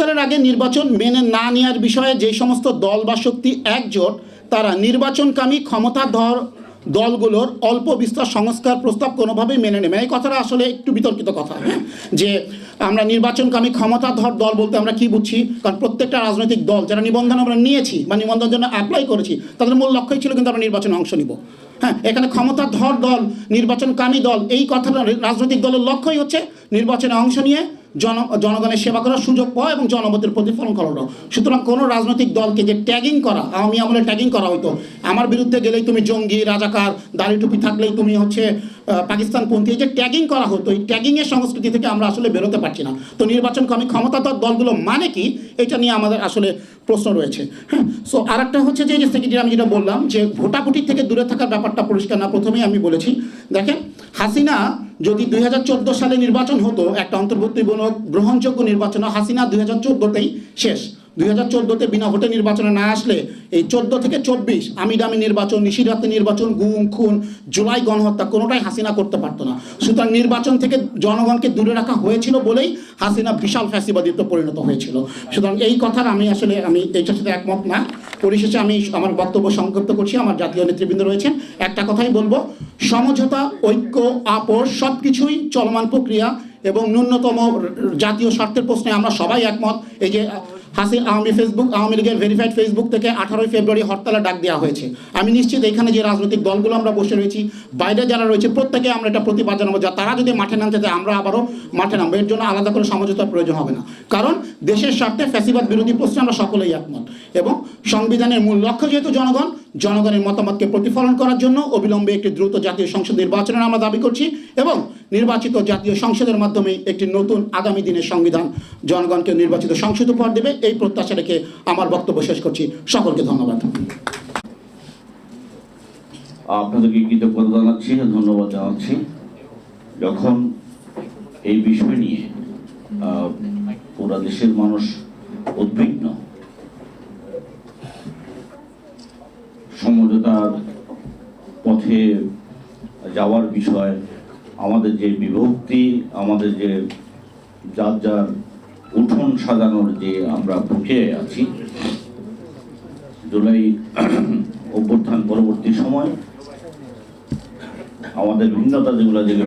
সংস্কারের আগে নির্বাচন মেনে না নেওয়ার বিষয়ে যে সমস্ত দল বা শক্তি একজোট, তারা নির্বাচনকামী ক্ষমতাধর দলগুলোর অল্প বিস্তর সংস্কার প্রস্তাব কোনোভাবেই মেনে নেবে। এই কথাটা আসলে একটু বিতর্কিত কথা হ্যাঁ? যে আমরা নির্বাচনকামী ক্ষমতাধর দল বলতে আমরা কি বুঝছি? কারণ প্রত্যেকটা রাজনৈতিক দল, যারা নিবন্ধন আমরা নিয়েছি বা নিবন্ধনের জন্য অ্যাপ্লাই করেছি, তাদের মূল লক্ষ্যই ছিল কিন্তু আমরা নির্বাচনে অংশ নিব হ্যাঁ? এখানে ক্ষমতাধর দল, নির্বাচনকামী দল, এই কথাটা রাজনৈতিক দলের লক্ষ্যই হচ্ছে নির্বাচনে অংশ নিয়ে জন, জনগণের সেবা করার সুযোগ পাওয়া এবং জনমতের প্রতিফলন করানো সুতরাং কোনো রাজনৈতিক দলকে যে ট্যাগিং করা, আওয়ামী আমলে ট্যাগিং করা হতো আমার বিরুদ্ধে গেলেই তুমি জঙ্গি, রাজাকার, দাড়ি টুপি থাকলেই তুমি হচ্ছে পাকিস্তানপন্থী যে ট্যাগিং করা হতো, এই ট্যাগিংয়ের সংস্কৃতি থেকে আমরা আসলে বেরোতে পারছি না। তো নির্বাচন কমি, ক্ষমতাধর দলগুলো মানে কি? এটা নিয়ে আমাদের আসলে প্রশ্ন রয়েছে। হ্যাঁ সো আরেকটা হচ্ছে যে সেক্রেটারি আমি যেটা বললাম যে ভোটাভুটি থেকে দূরে থাকার ব্যাপারটা পরিষ্কার না, প্রথমেই আমি বলেছি। দেখেন, হাসিনা যদি দুই হাজার চোদ্দ সালে নির্বাচন হতো, একটা অন্তর্বর্তীমূলক গ্রহণযোগ্য নির্বাচন হাসিনা দুই হাজার চোদ্দোতেই শেষ। দুই হাজার চোদ্দোতে বিনা ভোটে নির্বাচনে না আসলে এই চোদ্দ থেকে চব্বিশ আমিডামি নির্বাচন নিশিরাতে নির্বাচন, গুম, খুন, জুলাই গণহত্যা কোনোটাই হাসিনা করতে পারতো না। সুতরাং নির্বাচন থেকে জনগণকে দূরে রাখা হয়েছিল বলেই হাসিনা বিশাল ফ্যাসিবাদিত্ব পরিণত হয়েছিল। সুতরাং এই কথার আমি আসলে, আমি এইটার সাথে একমত না। পরিশেষে আমি আমার বক্তব্য সংক্ষিপ্ত করছি, আমার জাতীয় নেতৃবৃন্দ রয়েছেন। একটা কথাই বলব, সমঝোতা, ঐক্য, আপোষ সব কিছুই চলমান প্রক্রিয়া এবং ন্যূনতম জাতীয় স্বার্থের প্রশ্নে আমরা সবাই একমত। এই যে হাসি আওয়ামী ফেসবুক, আওয়ামী লীগের ভেরিফাইড ফেসবুক থেকে আঠারোই ফেব্রুয়ারি হরতালে ডাক দেওয়া হয়েছে। আমি নিশ্চিত এখানে যে রাজনৈতিক দলগুলো আমরা বসে রয়েছি, বাইরে যারা রয়েছে, প্রত্যেকে আমরা এটা প্রতিবাদ জানাব, যা তারা যদি মাঠে নামতে চায়, আমরা আবারও মাঠে নামবো। এর জন্য আলাদা করে সমঝোতার প্রয়োজন হবে না। কারণ দেশের স্বার্থে ফ্যাসিবাদ বিরোধী প্রশ্নে আমরা সকলেই একমত। এবং সংবিধানের মূল লক্ষ্য যেহেতু জনগণ জনগণের মতামতকে প্রতিফলন করার জন্য অবিলম্বে একটি দ্রুত জাতীয় সংসদ নির্বাচনের আমরা দাবি করছি এবং নির্বাচিত জাতীয় সংসদের মাধ্যমে একটি নতুন আগামী দিনের সংবিধান জনগণকে নির্বাচিত সংসদ উপহার দেবে। এই প্রত্যাশা রেখে আমার বক্তব্য শেষ করছি। সকলকে ধন্যবাদ। আপনাদেরকে কৃতজ্ঞতা জানাচ্ছি, ধন্যবাদ জানাচ্ছি। যখন এই বিষয় নিয়ে পুরা দেশের মানুষ উদ্বিগ্ন সমঝোতার পথে যাওয়ার বিষয়, আমাদের যে বিভক্তি, আমাদের যে যার যার উঠোন সাজানোর যে আমরা প্রক্রিয়ায় আছি, জুলাই অভ্যুত্থান পরবর্তী সময় আমাদের ভিন্নতা যেগুলো যেগুলো